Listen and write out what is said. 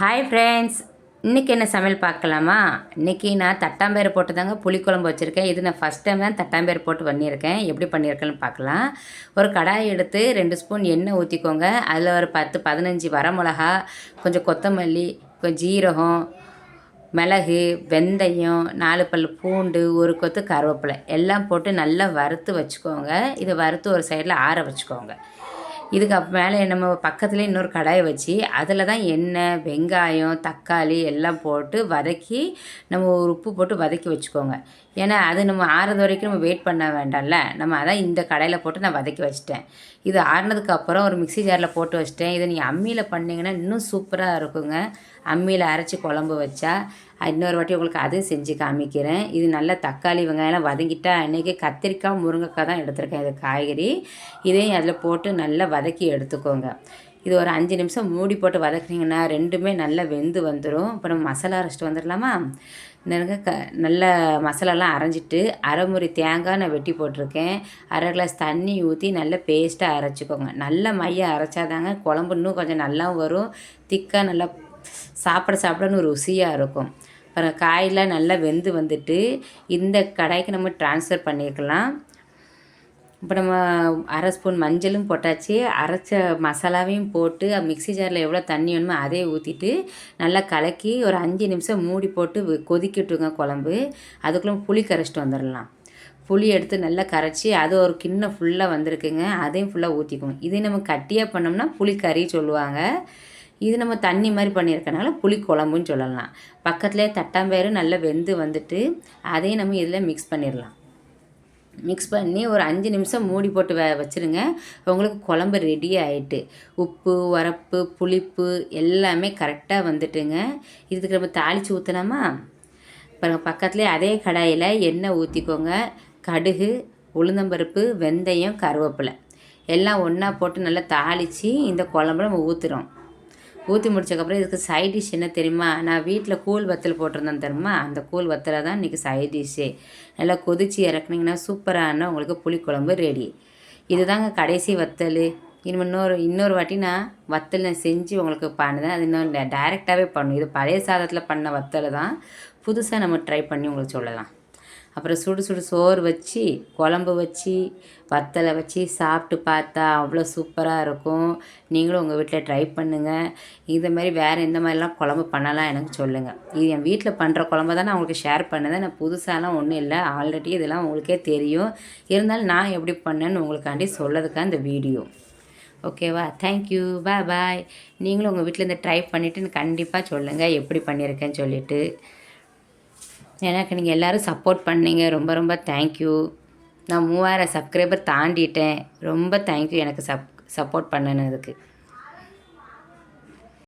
Hi friends இன்றைக்கி என்ன சமையல் பார்க்கலாமா? இன்றைக்கி நான் தட்டாம்பேர் போட்டு தாங்க புளிக்குழம்பு வச்சுருக்கேன். இது நான் ஃபஸ்ட் டைம் தான் தட்டாம்பேர் போட்டு பண்ணியிருக்கேன். எப்படி பண்ணியிருக்கேன்னு பார்க்கலாம். ஒரு கடாய் எடுத்து ரெண்டு ஸ்பூன் எண்ணெய் ஊற்றிக்கோங்க அதில் ஒரு பத்து பதினஞ்சு வரமிளகா கொஞ்சம் கொத்தமல்லி கொஞ்சம் ஜீரகம் மிளகு வெந்தயம் நாலு பல் பூண்டு ஒரு கொத்து கருவேப்பிலை. எல்லாம் போட்டு நல்லா வறுத்து வச்சுக்கோங்க. இதை வறுத்து ஒரு சைடில் ஆற வச்சுக்கோங்க. இதுக்கு அப்போ மேலே நம்ம பக்கத்துலேயே இன்னொரு கடாயை வச்சு அதில் தான் எண்ணெய் வெங்காயம் தக்காளி எல்லாம் போட்டு வதக்கி நம்ம ஒரு உப்பு போட்டு வதக்கி வச்சுக்கோங்க. ஏன்னா அது நம்ம ஆறுறது வரைக்கும் நம்ம வெயிட் பண்ண வேண்டாம்ல. நம்ம அதான் இந்த கடையில் போட்டு நான் வதக்கி வச்சிட்டேன். இது ஆறுனதுக்கு அப்புறம் ஒரு மிக்ஸி ஜாரில் போட்டு வச்சிட்டேன். இதை நீங்கள் அம்மியில் பண்ணிங்கன்னா இன்னும் சூப்பராக இருக்குங்க. அம்மியில் அரைச்சி குழம்பு வச்சா இன்னொரு வாட்டி உங்களுக்கு அதையும் செஞ்சு காமிக்கிறேன். இது நல்லா தக்காளி வெங்காயம்லாம் வதங்கிட்டா அன்றைக்கி கத்திரிக்காய் முருங்கைக்காய் தான் எடுத்திருக்கேன். இது காய்கறி. இதையும் அதில் போட்டு நல்லா வதக்கி எடுத்துக்கோங்க. இது ஒரு அஞ்சு நிமிஷம் மூடி போட்டு வதக்குனீங்கன்னா ரெண்டுமே நல்லா வெந்து வந்துடும் இப்போ நம்ம மசாலா அரைச்சிட்டு வந்துடலாமா என்னங்க க நல்ல மசாலாலாம் அரைஞ்சிட்டு அரைமுறை தேங்காய் நான் வெட்டி போட்டிருக்கேன். அரை கிளாஸ் தண்ணி ஊற்றி நல்லா பேஸ்ட்டாக அரைச்சிக்கோங்க. நல்ல மையம் அரைச்சாதாங்க குழம்பு இன்னும் கொஞ்சம் நல்லா வரும். திக்காக நல்லா சாப்பிட சாப்பிடன்னு ருசியாக இருக்கும். அப்புறம் காயெலாம் நல்லா வெந்து வந்துட்டு இந்த கடாய்க்கு நம்ம ட்ரான்ஸ்ஃபர் பண்ணியிருக்கலாம் இப்போ நம்ம அரை ஸ்பூன் மஞ்சளும் போட்டாச்சு. அரைச்ச மசாலாவையும் போட்டு மிக்ஸி ஜாரில் எவ்வளோ தண்ணி வேணுமோ அதே ஊற்றிட்டு நல்லா கலக்கி ஒரு அஞ்சு நிமிஷம் மூடி போட்டு கொதிக்கிட்டுருங்க குழம்பு. அதுக்குள்ளே புளி கரைச்சிட்டு வந்துடலாம் புளி எடுத்து நல்லா கரைச்சி அது ஒரு கிண்ணம் ஃபுல்லாக வந்திருக்குங்க. அதையும் ஃபுல்லாக ஊற்றிக்குவோம் இதே நம்ம கட்டியாக பண்ணோம்னா புளி கறி சொல்லுவாங்க. இது நம்ம தண்ணி மாதிரி பண்ணியிருக்கனால புளி குழம்புன்னு சொல்லலாம். பக்கத்துலேயே தட்டாம்பேரு நல்லா வெந்து வந்துட்டு அதையும் நம்ம இதில் மிக்ஸ் பண்ணிடலாம். மிக்ஸ் பண்ணி ஒரு அஞ்சு நிமிஷம் மூடி போட்டு வ வச்சுருங்க. உங்களுக்கு குழம்பு ரெடி ஆகிட்டு உப்பு உரப்பு புளிப்பு எல்லாமே கரெக்டாக வந்துட்டுங்க. இதுக்கு நம்ம தாளித்து ஊற்றலாமா இப்போ பக்கத்துலேயே அதே கடாயில் எண்ணெய் ஊற்றிக்கோங்க கடுகு உளுந்தம்பருப்பு வெந்தயம் கருவேப்பிலை. எல்லாம் ஒன்றா போட்டு நல்லா தாளித்து இந்த குழம்பு நம்ம ஊற்றுறோம் ஊற்றி முடிச்சக்கப்புறம் இதுக்கு சைட் டிஷ் என்ன தெரியுமா? நான் வீட்டில் கூழ் வத்தல் போட்டிருந்தேன் தெரியுமா? அந்த கூழ் வத்தலை தான் இன்றைக்கி சைட் டிஷ்ஷு நல்லா கொதித்து இறக்குனீங்கன்னா சூப்பரான உங்களுக்கு புளிக்குழம்பு ரெடி இதுதாங்க கடைசி வத்தல். இனிமேல் இன்னொரு இன்னொரு வாட்டி நான் வத்தல் நான் செஞ்சு உங்களுக்கு பண்ணுதேன். அது இன்னும் டைரெக்டாகவே பண்ணும் இது பழைய சாதத்தில் பண்ண வத்தல் தான். புதுசாக நம்ம ட்ரை பண்ணி உங்களுக்கு சொல்லலாம். அப்புறம் சுடு சுடு சோறு வச்சு குழம்பு வச்சு வத்தலை வச்சு சாப்பிட்டு பார்த்தா அவ்வளோ சூப்பராக இருக்கும். நீங்களும் உங்கள் வீட்டில் ட்ரை பண்ணுங்கள் இது மாதிரி வேறு எந்த மாதிரிலாம் குழம்பு பண்ணலாம் எனக்கு சொல்லுங்கள் இது என் வீட்டில் பண்ணுற குழம்பு தான் நான் உங்களுக்கு ஷேர் பண்ணதேன் நான் புதுசாலாம் ஒன்றும் இல்லை. ஆல்ரெடி இதெல்லாம் உங்களுக்கே தெரியும். இருந்தாலும் நான் எப்படி பண்ணேன்னு உங்களுக்காண்டி சொல்லதுக்காக இந்த வீடியோ ஓகேவா தேங்க்யூ பாய் பாய் நீங்களும் உங்கள் வீட்டில் இந்த ட்ரை பண்ணிவிட்டு கண்டிப்பாக சொல்லுங்கள் எப்படி பண்ணியிருக்கேன்னு சொல்லிவிட்டு எனக்கு நீங்கள் எல்லோரும் சப்போர்ட் பண்ணீங்க. ரொம்ப ரொம்ப தேங்க்யூ நான் மூவாயிரம் சப்ஸ்கிரைபர் தாண்டிட்டேன். ரொம்ப தேங்க்யூ எனக்கு சப் சப்போர்ட் பண்ணினதுக்கு.